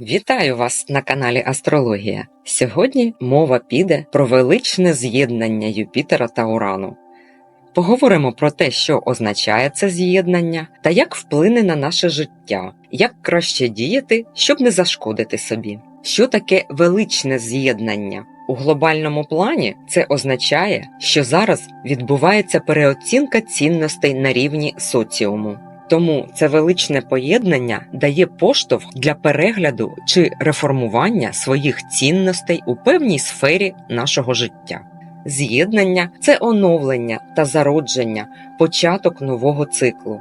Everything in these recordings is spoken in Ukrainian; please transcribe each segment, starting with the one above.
Вітаю вас на каналі Астрологія. Сьогодні мова піде про величне з'єднання Юпітера та Урану. Поговоримо про те, що означає це з'єднання та як вплине на наше життя, як краще діяти, щоб не зашкодити собі. Що таке величне з'єднання? У глобальному плані це означає, що зараз відбувається переоцінка цінностей на рівні соціуму. Тому це величне поєднання дає поштовх для перегляду чи реформування своїх цінностей у певній сфері нашого життя. З'єднання це оновлення та зародження, початок нового циклу.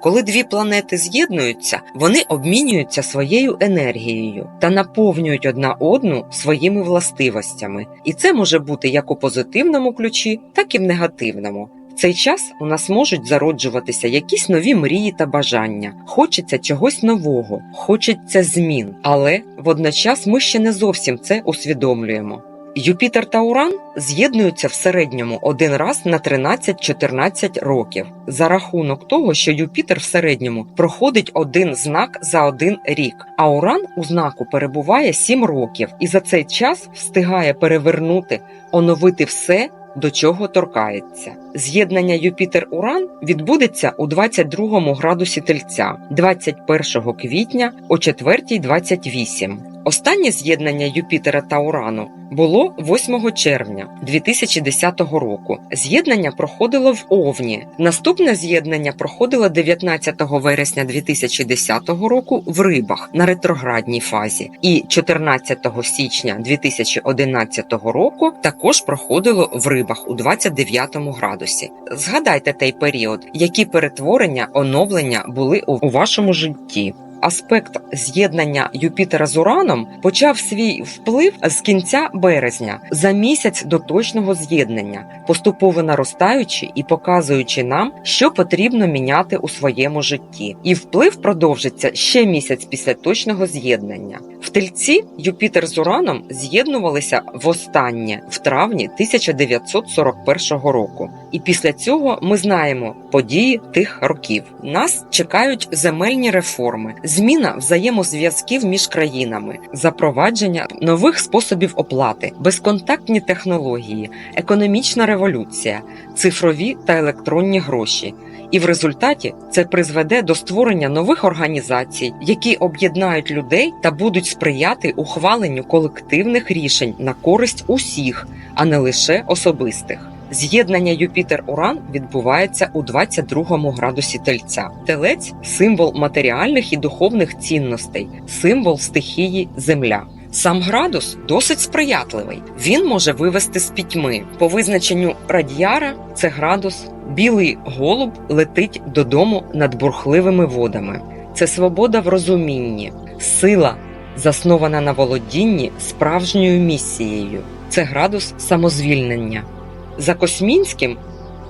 Коли дві планети з'єднуються, вони обмінюються своєю енергією та наповнюють одна одну своїми властивостями, і це може бути як у позитивному ключі, так і в негативному. Цей час у нас можуть зароджуватися якісь нові мрії та бажання. Хочеться чогось нового, хочеться змін, але водночас ми ще не зовсім це усвідомлюємо. Юпітер та Уран з'єднуються в середньому один раз на 13-14 років за рахунок того, що Юпітер в середньому проходить один знак за один рік, а Уран у знаку перебуває 7 років і за цей час встигає перевернути, оновити все, до чого торкається. З'єднання Юпітер-Уран відбудеться у 22 градусі Тельця 21 квітня о 4.28. Останнє з'єднання Юпітера та Урану було 8 червня 2010 року. З'єднання проходило в Овні. Наступне з'єднання проходило 19 вересня 2010 року в Рибах на ретроградній фазі, і 14 січня 2011 року також проходило в Рибах у 29 градусі. Згадайте той період, які перетворення, оновлення були у вашому житті аспект з'єднання Юпітера з Ураном почав свій вплив з кінця березня за місяць до точного з'єднання, поступово наростаючи і показуючи нам, що потрібно міняти у своєму житті. І вплив продовжиться ще місяць після точного з'єднання. В тельці Юпітер з Ураном з'єднувалися востаннє в травні 1941 року. І після цього ми знаємо події тих років. Нас чекають земельні реформи, зміна взаємозв'язків між країнами, запровадження нових способів оплати, безконтактні технології, економічна революція, цифрові та електронні гроші. І в результаті це призведе до створення нових організацій, які об'єднають людей та будуть сприяти ухваленню колективних рішень на користь усіх, а не лише особистих. З'єднання Юпітер-Уран відбувається у 22 градусі тельця. Телець символ матеріальних і духовних цінностей, символ стихії Земля. Сам градус досить сприятливий. Він може вивести з пітьми. По визначенню радіяра це градус, білий голуб летить додому над бурхливими водами. Це свобода в розумінні, сила, заснована на володінні справжньою місією. Це градус самозвільнення. За Космінським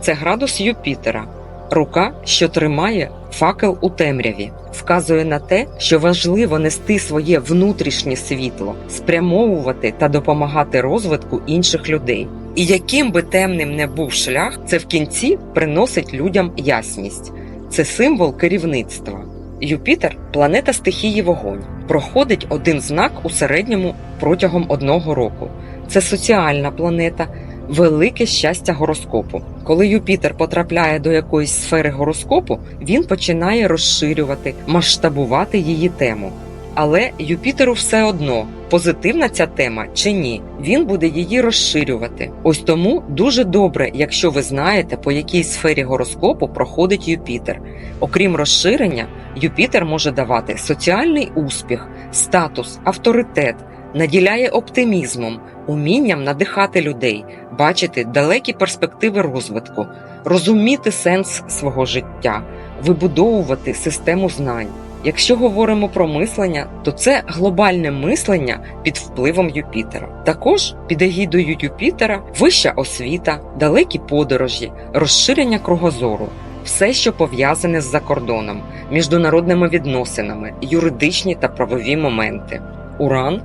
це градус Юпітера, рука, що тримає факел у темряві, вказує на те, що важливо нести своє внутрішнє світло, спрямовувати та допомагати розвитку інших людей. І яким би темним не був шлях, це в кінці приносить людям ясність. Це символ керівництва. Юпітер планета стихії вогонь, проходить один знак у середньому протягом одного року. Це соціальна планета велике щастя гороскопу. Коли Юпітер потрапляє до якоїсь сфери гороскопу, він починає розширювати, масштабувати її тему. Але Юпітеру все одно, позитивна ця тема чи ні, він буде її розширювати. Ось тому дуже добре, якщо ви знаєте, по якій сфері гороскопу проходить Юпітер. Окрім розширення, Юпітер може давати соціальний успіх, статус, авторитет, наділяє оптимізмом, умінням надихати людей, бачити далекі перспективи розвитку, розуміти сенс свого життя, вибудовувати систему знань. Якщо говоримо про мислення, то це глобальне мислення під впливом Юпітера. Також під егідою Юпітера вища освіта, далекі подорожі, розширення кругозору, все, що пов'язане з закордоном, міжнародними відносинами, юридичні та правові моменти. Уран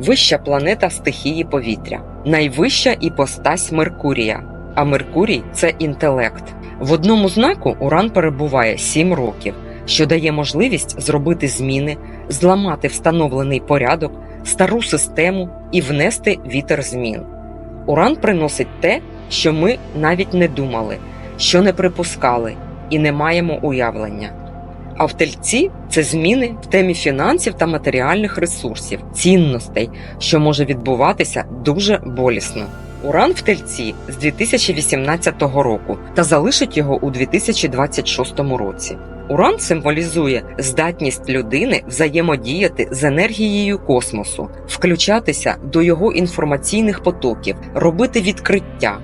вища планета стихії повітря, найвища іпостась Меркурія. А Меркурій це інтелект. В одному знаку Уран перебуває 7 років. що дає можливість зробити зміни, зламати встановлений порядок, стару систему і внести вітер змін. Уран приносить те, що ми навіть не думали, що не припускали і не маємо уявлення. А в тельці це зміни в темі фінансів та матеріальних ресурсів, цінностей, що може відбуватися дуже болісно. Уран в тельці з 2018 року та залишить його у 2026 році. Уран символізує здатність людини взаємодіяти з енергією космосу, включатися до його інформаційних потоків, робити відкриття.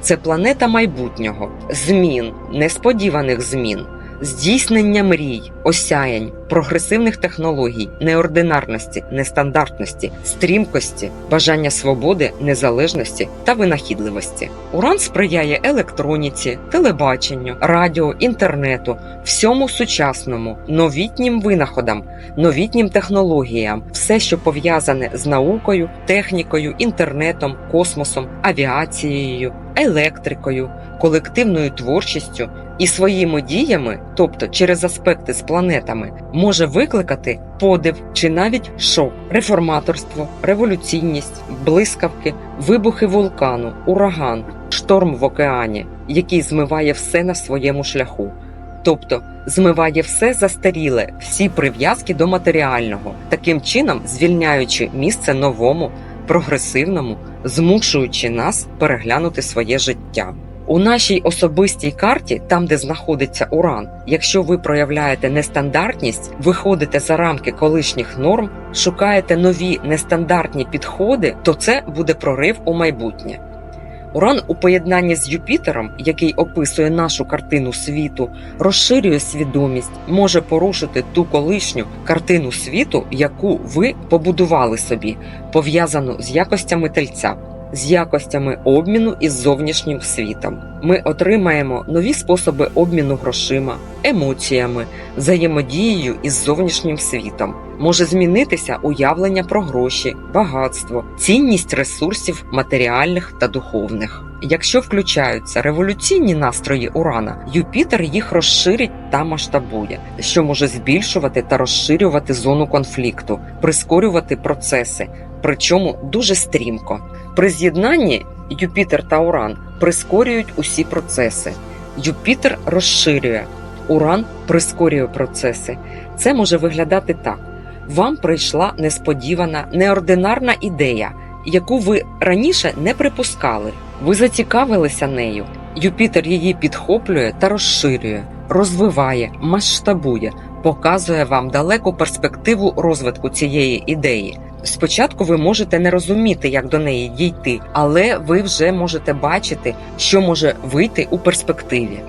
Це планета майбутнього, змін, несподіваних змін, здійснення мрій, осяянь, прогресивних технологій, неординарності, нестандартності, стрімкості, бажання свободи, незалежності та винахідливості. Уран сприяє електроніці, телебаченню, радіо, інтернету, всьому сучасному, новітнім винаходам, новітнім технологіям, все, що пов'язане з наукою, технікою, інтернетом, космосом, авіацією, електрикою, колективною творчістю і своїми діями, тобто через аспекти з планетами, може викликати подив чи навіть шок, реформаторство, революційність, блискавки, вибухи вулкану, ураган, шторм в океані, який змиває все на своєму шляху. Тобто змиває все застаріле, всі прив'язки до матеріального, таким чином звільняючи місце новому, прогресивному, змушуючи нас переглянути своє життя. У нашій особистій карті, там де знаходиться уран, якщо ви проявляєте нестандартність, виходите за рамки колишніх норм, шукаєте нові нестандартні підходи, то це буде прорив у майбутнє. Уран у поєднанні з Юпітером, який описує нашу картину світу, розширює свідомість, може порушити ту колишню картину світу, яку ви побудували собі, пов'язану з якостями тельця, з якостями обміну із зовнішнім світом. Ми отримаємо нові способи обміну грошима, емоціями, взаємодією із зовнішнім світом. Може змінитися уявлення про гроші, багатство, цінність ресурсів матеріальних та духовних. Якщо включаються революційні настрої урана, Юпітер їх розширить та масштабує, що може збільшувати та розширювати зону конфлікту, прискорювати процеси, причому дуже стрімко. При з'єднанні Юпітер та Уран прискорюють усі процеси. Юпітер розширює, Уран прискорює процеси. Це може виглядати так: вам прийшла несподівана, неординарна ідея, яку ви раніше не припускали. Ви зацікавилися нею. Юпітер її підхоплює та розширює, розвиває, масштабує, показує вам далеку перспективу розвитку цієї ідеї. Спочатку ви можете не розуміти, як до неї дійти, але ви вже можете бачити, що може вийти у перспективі.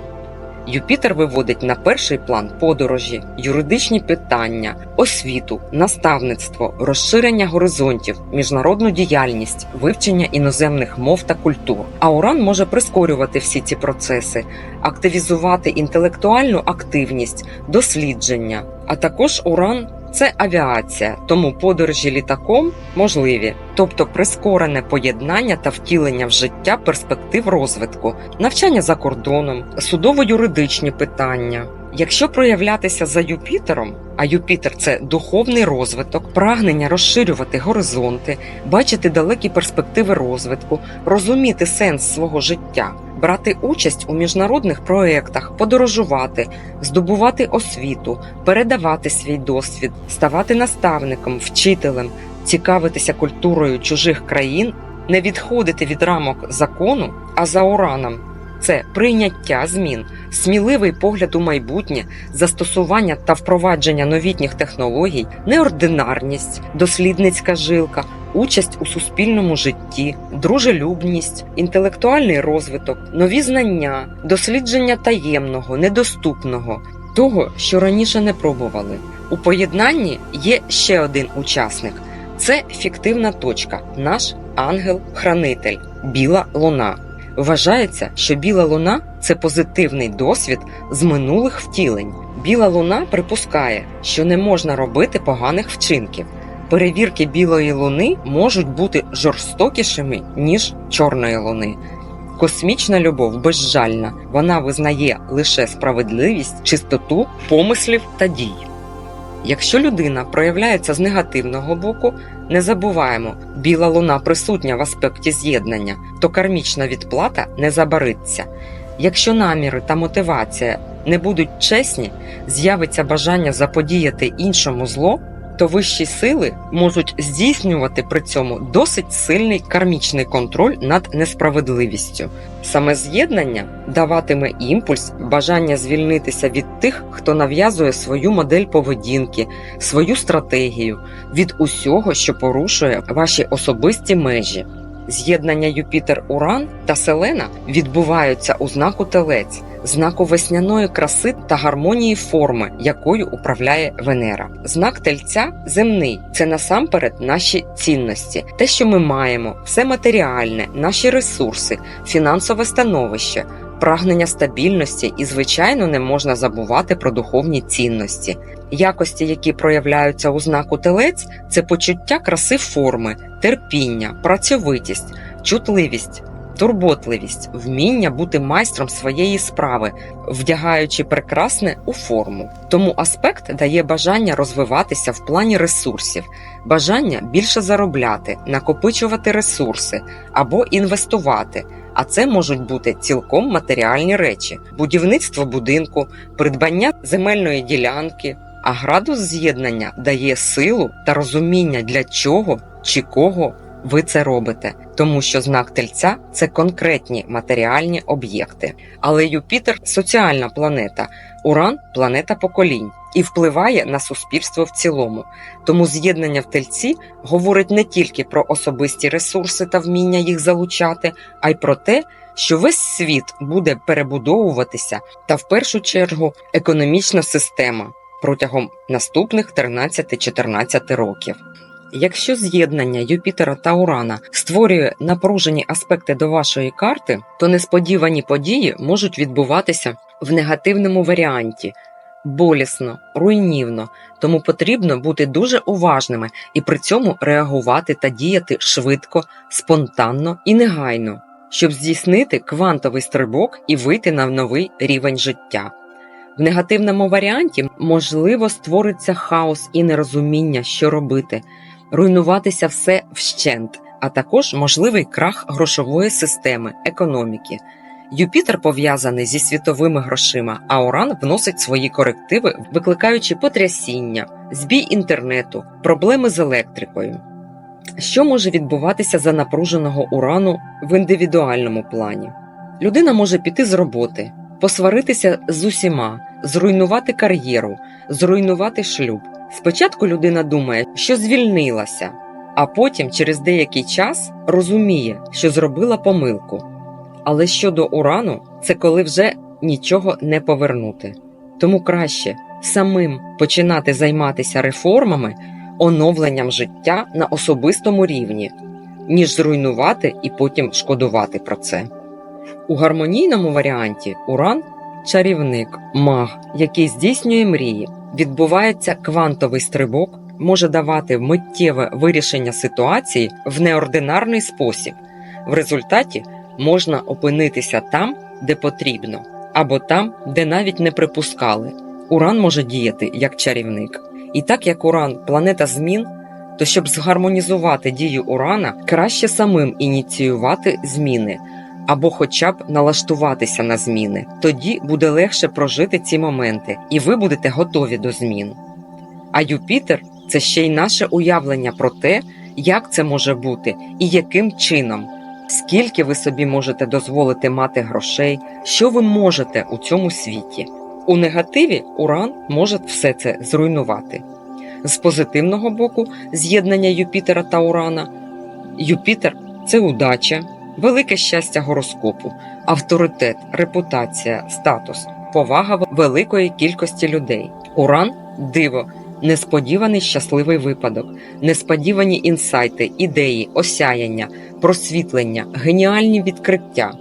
Юпітер виводить на перший план подорожі, юридичні питання, освіту, наставництво, розширення горизонтів, міжнародну діяльність, вивчення іноземних мов та культур. А Уран може прискорювати всі ці процеси, активізувати інтелектуальну активність, дослідження. А також Уран це авіація, тому подорожі літаком можливі, тобто прискорене поєднання та втілення в життя перспектив розвитку, навчання за кордоном, судово-юридичні питання. Якщо проявлятися за Юпітером, а Юпітер це духовний розвиток, прагнення розширювати горизонти, бачити далекі перспективи розвитку, розуміти сенс свого життя, брати участь у міжнародних проєктах, подорожувати, здобувати освіту, передавати свій досвід, ставати наставником, вчителем, цікавитися культурою чужих країн, не відходити від рамок закону, а за ураном. Це прийняття змін, сміливий погляд у майбутнє, застосування та впровадження новітніх технологій, неординарність, дослідницька жилка, участь у суспільному житті, дружелюбність, інтелектуальний розвиток, нові знання, дослідження таємного, недоступного, того, що раніше не пробували. У поєднанні є ще один учасник. Це фіктивна точка, наш ангел-хранитель, біла луна. Вважається, що біла луна це позитивний досвід з минулих втілень. Біла луна припускає, що не можна робити поганих вчинків. Перевірки білої луни можуть бути жорстокішими, ніж чорної луни. Космічна любов безжальна, вона визнає лише справедливість, чистоту помислів та дій. Якщо людина проявляється з негативного боку, не забуваємо, біла луна присутня в аспекті з'єднання, то кармічна відплата не забариться. Якщо наміри та мотивація не будуть чесні, з'явиться бажання заподіяти іншому зло, то вищі сили можуть здійснювати при цьому досить сильний кармічний контроль над несправедливістю. Саме з'єднання даватиме імпульс, бажання звільнитися від тих, хто нав'язує свою модель поведінки, свою стратегію, від усього, що порушує ваші особисті межі. З'єднання Юпітер-Уран та Селена відбуваються у знаку Телець, знаку весняної краси та гармонії форми, якою управляє Венера. Знак тельця земний це насамперед наші цінності, те, що ми маємо, все матеріальне, наші ресурси, фінансове становище. Прагнення стабільності і, звичайно, не можна забувати про духовні цінності. Якості, які проявляються у знаку телець, це почуття краси форми, терпіння, працьовитість, чутливість, турботливість, вміння бути майстром своєї справи, вдягаючи прекрасне у форму. Тому аспект дає бажання розвиватися в плані ресурсів, бажання більше заробляти, накопичувати ресурси або інвестувати. А це можуть бути цілком матеріальні речі: будівництво будинку, придбання земельної ділянки. А градус з'єднання дає силу та розуміння, для чого чи кого ви це робите, тому що знак тельця це конкретні матеріальні об'єкти. Але Юпітер соціальна планета, Уран планета поколінь і впливає на суспільство в цілому. Тому з'єднання в тельці говорить не тільки про особисті ресурси та вміння їх залучати, а й про те, що весь світ буде перебудовуватися та в першу чергу економічна система протягом наступних 13-14 років. Якщо з'єднання Юпітера та Урана створює напружені аспекти до вашої карти, то несподівані події можуть відбуватися в негативному варіанті болісно, руйнівно, тому потрібно бути дуже уважними і при цьому реагувати та діяти швидко, спонтанно і негайно, щоб здійснити квантовий стрибок і вийти на новий рівень життя. В негативному варіанті можливо створиться хаос і нерозуміння, що робити, руйнуватися все вщент, а також можливий крах грошової системи, економіки. Юпітер пов'язаний зі світовими грошима, а Уран вносить свої корективи, викликаючи потрясіння, збій інтернету, проблеми з електрикою. Що може відбуватися за напруженого урану в індивідуальному плані? Людина може піти з роботи, посваритися з усіма, зруйнувати кар'єру, зруйнувати шлюб. Спочатку людина думає, що звільнилася, а потім, через деякий час, розуміє, що зробила помилку. Але щодо урану, це коли вже нічого не повернути. Тому краще самим починати займатися реформами, оновленням життя на особистому рівні, ніж зруйнувати і потім шкодувати про це. У гармонійному варіанті уран чарівник, маг, який здійснює мрії, відбувається квантовий стрибок, може давати миттєве вирішення ситуації в неординарний спосіб. В результаті можна опинитися там, де потрібно, або там, де навіть не припускали. Уран може діяти як чарівник. І так як Уран планета змін, то щоб згармонізувати дію Урана, краще самим ініціювати зміни або хоча б налаштуватися на зміни. Тоді буде легше прожити ці моменти, і ви будете готові до змін. А Юпітер це ще й наше уявлення про те, як це може бути і яким чином. Скільки ви собі можете дозволити мати грошей, що ви можете у цьому світі? У негативі Уран може все це зруйнувати. З позитивного боку, з'єднання Юпітера та Урана. Юпітер це удача, велике щастя гороскопу, авторитет, репутація, статус, повага великої кількості людей. Уран диво, несподіваний щасливий випадок, несподівані інсайти, ідеї, осяяння, просвітлення, геніальні відкриття.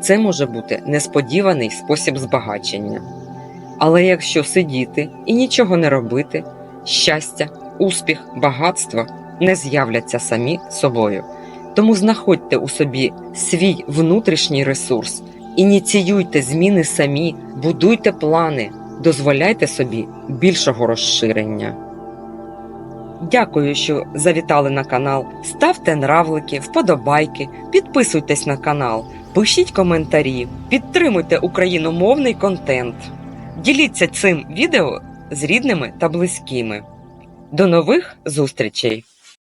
Це може бути несподіваний спосіб збагачення. Але якщо сидіти і нічого не робити, щастя, успіх, багатство не з'являться самі собою. Тому знаходьте у собі свій внутрішній ресурс, ініціюйте зміни самі, будуйте плани, дозволяйте собі більшого розширення. Дякую, що завітали на канал. Ставте нравлики, вподобайки, підписуйтесь на канал, пишіть коментарі, підтримуйте україномовний контент. Діліться цим відео з рідними та близькими. До нових зустрічей!